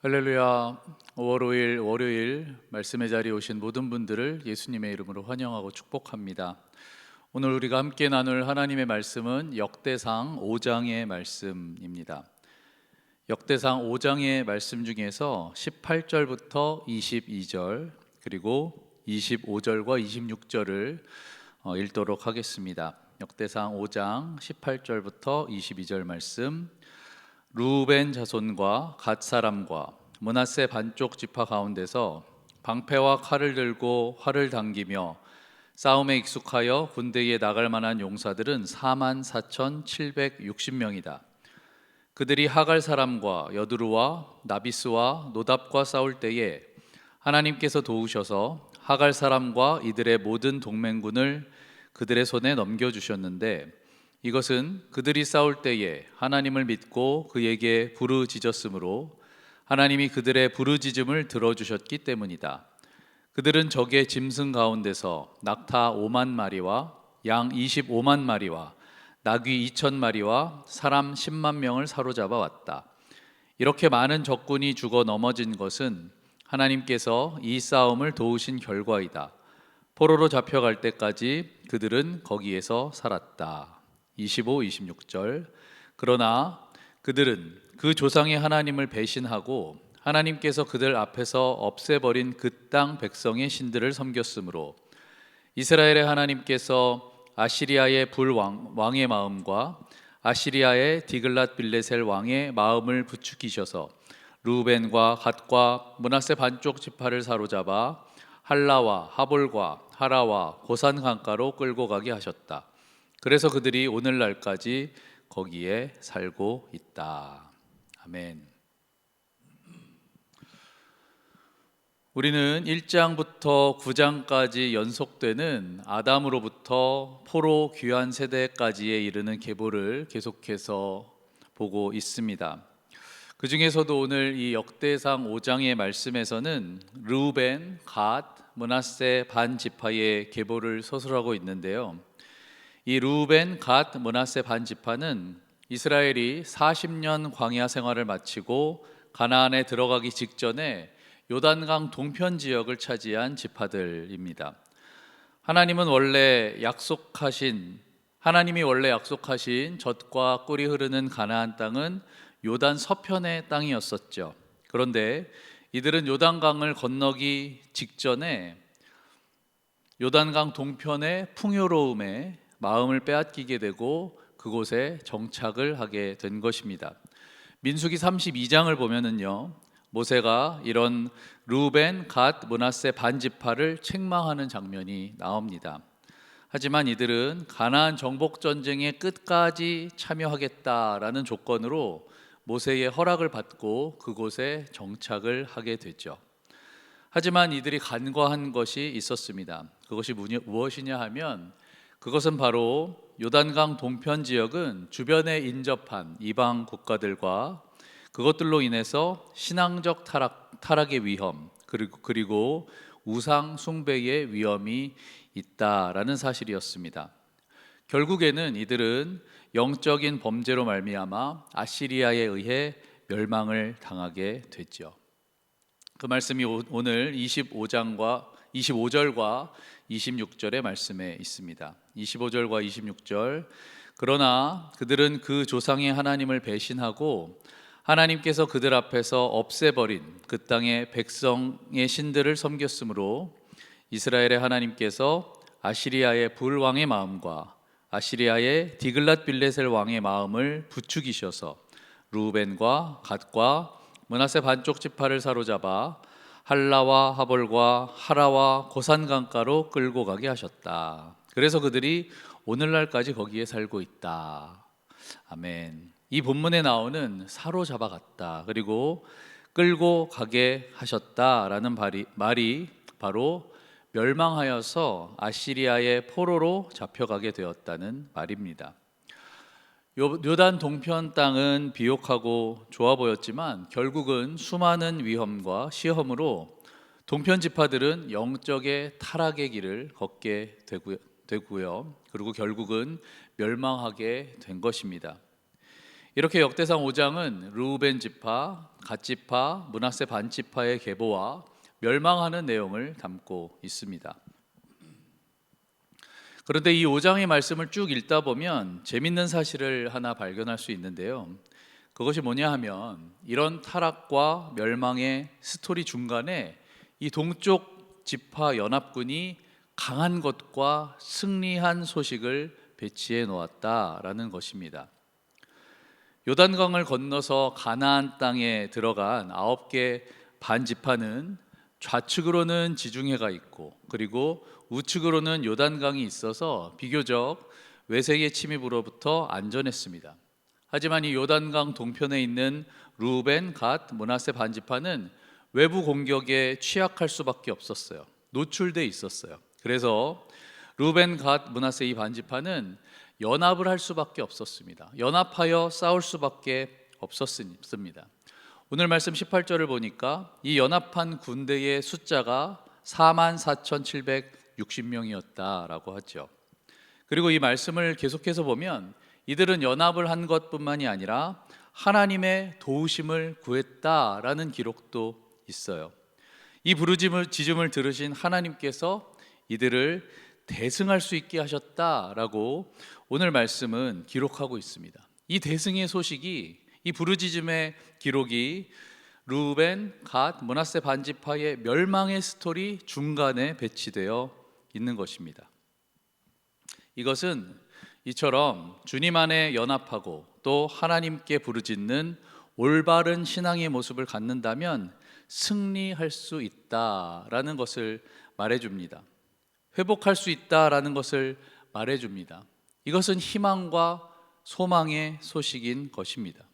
할렐루야. 5월 5일 월요일 말씀의 자리에 오신 모든 분들을 예수님의 이름으로 환영하고 축복합니다. 오늘 우리가 함께 나눌 하나님의 말씀은 역대상 5장의 말씀입니다. 역대상 5장의 말씀 중에서 18절부터 22절 그리고 25절과 26절을 어, 읽도록 하겠습니다. 역대상 5장 18절부터 22절 말씀 루벤 자손과 갓 사람과 문하세 반쪽 지파 가운데서 방패와 칼을 들고 활을 당기며 싸움에 익숙하여 군대에 나갈 만한 용사들은 4만 4,760명이다. 그들이 하갈 사람과 여두루와 나비스와 노답과 싸울 때에 하나님께서 도우셔서 하갈 사람과 이들의 모든 동맹군을 그들의 손에 넘겨 주셨는데 이것은 그들이 싸울 때에 하나님을 믿고 그에게 부르짖었으므로 하나님이 그들의 부르짖음을 들어주셨기 때문이다. 그들은 적의 짐승 가운데서 낙타 5만 마리와 양 25만 마리와 나귀 2천 마리와 사람 10만 명을 사로잡아 왔다. 이렇게 많은 적군이 죽어 넘어진 것은 하나님께서 이 싸움을 도우신 결과이다. 포로로 잡혀갈 때까지 그들은 거기에서 살았다. 25, 26절. 그러나 그들은 그 조상의 하나님을 배신하고 하나님께서 그들 앞에서 없애버린 그 땅 백성의 신들을 섬겼으므로 이스라엘의 하나님께서 아시리아의 불 왕, 왕의 마음과 아시리아의 디글랏 빌레셀 왕의 마음을 부추기셔서 루벤과 갓과 문하세 반쪽 지파를 사로잡아 할라와 하볼과 하라와 고산 강가로 끌고 가게 하셨다. 그래서 그들이 오늘날까지 거기에 살고 있다. 아멘. 우리는 1장부터 9장까지 연속되는 아담으로부터 포로 귀환 세대까지에 이르는 계보를 계속해서 보고 있습니다. 그 중에서도 오늘 이 역대상 5장의 말씀에서는 르우벤, 갓, 문하세 반 지파의 계보를 서술하고 있는데요. 이 루벤, 갓, 문하세 반 지파는 이스라엘이 40년 광야 생활을 마치고 가나안에 들어가기 직전에 요단강 동편 지역을 차지한 지파들입니다. 하나님은 원래 약속하신 하나님이 원래 약속하신 젖과 꿀이 흐르는 가나안 땅은 요단 서편의 땅이었었죠. 그런데 이들은 요단강을 건너기 직전에 요단강 동편의 풍요로움에 마음을 빼앗기게 되고 그곳에 정착을 하게 된 것입니다. 민수기 32장을 보면은요. 모세가 이런 루벤, 갓, 문하세 반지파를 책망하는 장면이 나옵니다. 하지만 이들은 가나안 정복 전쟁의 끝까지 참여하겠다라는 조건으로 모세의 허락을 받고 그곳에 정착을 하게 되죠. 하지만 이들이 간과한 것이 있었습니다. 그것이 무엇이냐 하면 그것은 바로 요단강 동편 지역은 주변에 인접한 이방 국가들과 그것들로 인해서 신앙적 타락, 타락의 위험 그리고, 그리고 우상 숭배의 위험이 있다라는 사실이었습니다. 결국에는 이들은 영적인 범죄로 말미암아 아시리아에 의해 멸망을 당하게 됐죠. 그 말씀이 오늘 25장과 25절과 26절의 말씀에 있습니다. 25절과 26절. 그러나 그들은 그 조상의 하나님을 배신하고 하나님께서 그들 앞에서 없애버린 그 땅의 백성의 신들을 섬겼으므로 이스라엘의 하나님께서 아시리아의 불왕의 마음과 아시리아의 디글랏 빌레셀 왕의 마음을 부추기셔서 루벤과 갓과 문하세 반쪽 지파를 사로잡아 할라와 하볼과 하라와 고산 강가로 끌고 가게 하셨다. 그래서 그들이 오늘날까지 거기에 살고 있다. 아멘. 이 본문에 나오는 사로잡아 갔다. 그리고 끌고 가게 하셨다라는 말이 바로 멸망하여서 아시리아의 포로로 잡혀가게 되었다는 말입니다. 요단 동편 땅은 비옥하고 좋아 보였지만 결국은 수많은 위험과 시험으로 동편 지파들은 영적의 타락의 길을 걷게 되고요. 그리고 결국은 멸망하게 된 것입니다. 이렇게 역대상 5장은 루벤 지파, 갓 지파, 문하세 반 지파의 계보와 멸망하는 내용을 담고 있습니다. 그런데 이 5장의 말씀을 쭉 읽다 보면 재밌는 사실을 하나 발견할 수 있는데요. 그것이 뭐냐 하면 이런 타락과 멸망의 스토리 중간에 이 동쪽 지파 연합군이 강한 것과 승리한 소식을 배치해 놓았다라는 것입니다. 요단강을 건너서 가나안 땅에 들어간 아홉 개 반지파는 좌측으로는 지중해가 있고 그리고 우측으로는 요단강이 있어서 비교적 외세계 침입으로부터 안전했습니다. 하지만 이 요단강 동편에 있는 루벤, 갓, 문하세 반지파는 외부 공격에 취약할 수밖에 없었어요. 노출돼 있었어요. 그래서 루벤, 갓, 문하세 이 반지파는 연합을 할 수밖에 없었습니다. 연합하여 싸울 수밖에 없었습니다. 오늘 말씀 18절을 보니까 이 연합한 군대의 숫자가 44,760명이었다라고 하죠. 그리고 이 말씀을 계속해서 보면 이들은 연합을 한 것뿐만이 아니라 하나님의 도우심을 구했다라는 기록도 있어요. 이 부르짐을 지짐을 들으신 하나님께서 이들을 대승할 수 있게 하셨다라고 오늘 말씀은 기록하고 있습니다. 이 대승의 소식이 이 부르짖음의 기록이 루벤, 갓, 모나세 반지파의 멸망의 스토리 중간에 배치되어 있는 것입니다. 이것은 이처럼 주님 안에 연합하고 또 하나님께 부르짖는 올바른 신앙의 모습을 갖는다면 승리할 수 있다라는 것을 말해줍니다. 회복할 수 있다라는 것을 말해줍니다. 이것은 희망과 소망의 소식인 것입니다.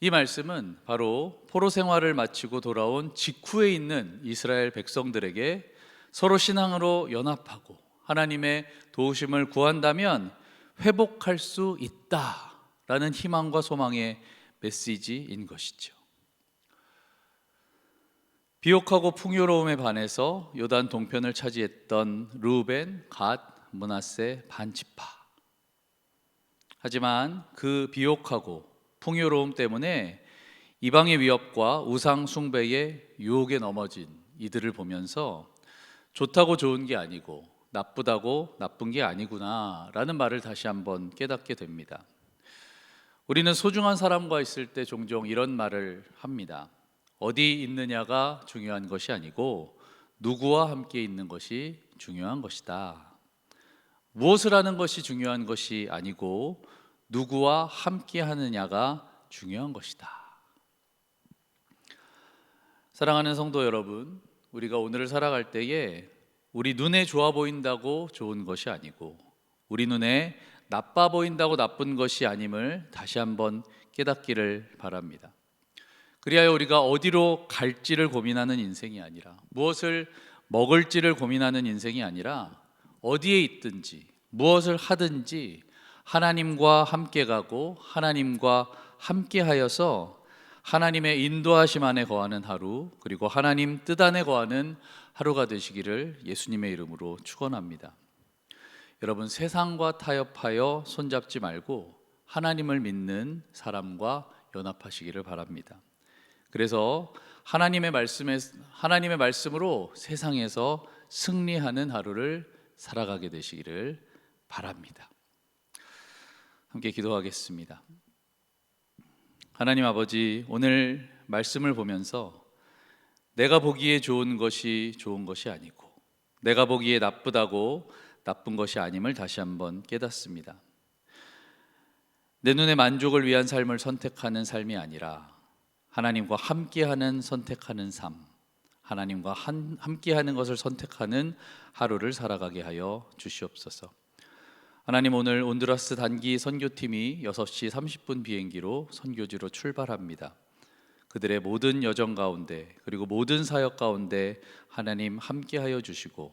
이 말씀은 바로 포로 생활을 마치고 돌아온 직후에 있는 이스라엘 백성들에게 서로 신앙으로 연합하고 하나님의 도우심을 구한다면 회복할 수 있다라는 희망과 소망의 메시지인 것이죠. 비옥하고 풍요로움에 반해서 요단 동편을 차지했던 루벤, 갓, 문하세 반지파. 하지만 그 비옥하고 풍요로움 때문에 이방의 위협과 우상 숭배의 유혹에 넘어진 이들을 보면서 좋다고 좋은 게 아니고 나쁘다고 나쁜 게 아니구나라는 말을 다시 한번 깨닫게 됩니다. 우리는 소중한 사람과 있을 때 종종 이런 말을 합니다. 어디 있느냐가 중요한 것이 아니고 누구와 함께 있는 것이 중요한 것이다. 무엇을 하는 것이 중요한 것이 아니고 누구와 함께 하느냐가 중요한 것이다. 사랑하는 성도 여러분, 우리가 오늘을 살아갈 때에 우리 눈에 좋아 보인다고 좋은 것이 아니고 우리 눈에 나빠 보인다고 나쁜 것이 아님을 다시 한번 깨닫기를 바랍니다. 그리하여 우리가 어디로 갈지를 고민하는 인생이 아니라 무엇을 먹을지를 고민하는 인생이 아니라 어디에 있든지 무엇을 하든지 하나님과 함께 가고 하나님과 함께 하여서 하나님의 인도하심 안에 거하는 하루 그리고 하나님 뜻 안에 거하는 하루가 되시기를 예수님의 이름으로 축원합니다. 여러분 세상과 타협하여 손잡지 말고 하나님을 믿는 사람과 연합하시기를 바랍니다. 그래서 하나님의 말씀에 하나님의 말씀으로 세상에서 승리하는 하루를 살아가게 되시기를 바랍니다. 함께 기도하겠습니다. 하나님 아버지, 오늘 말씀을 보면서 내가 보기에 좋은 것이 좋은 것이 아니고 내가 보기에 나쁘다고 나쁜 것이 아님을 다시 한번 깨닫습니다. 내 눈의 만족을 위한 삶을 선택하는 삶이 아니라 하나님과 함께하는 선택하는 삶, 하나님과 한, 함께하는 것을 선택하는 하루를 살아가게 하여 주시옵소서. 하나님 오늘 온두라스 단기 선교팀이 6시 30분 비행기로 선교지로 출발합니다. 그들의 모든 여정 가운데 그리고 모든 사역 가운데 하나님 함께하여 주시고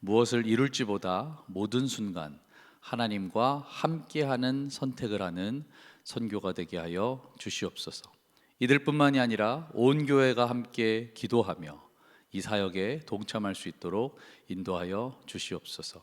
무엇을 이룰지보다 모든 순간 하나님과 함께하는 선택을 하는 선교가 되게 하여 주시옵소서. 이들뿐만이 아니라 온 교회가 함께 기도하며 이 사역에 동참할 수 있도록 인도하여 주시옵소서.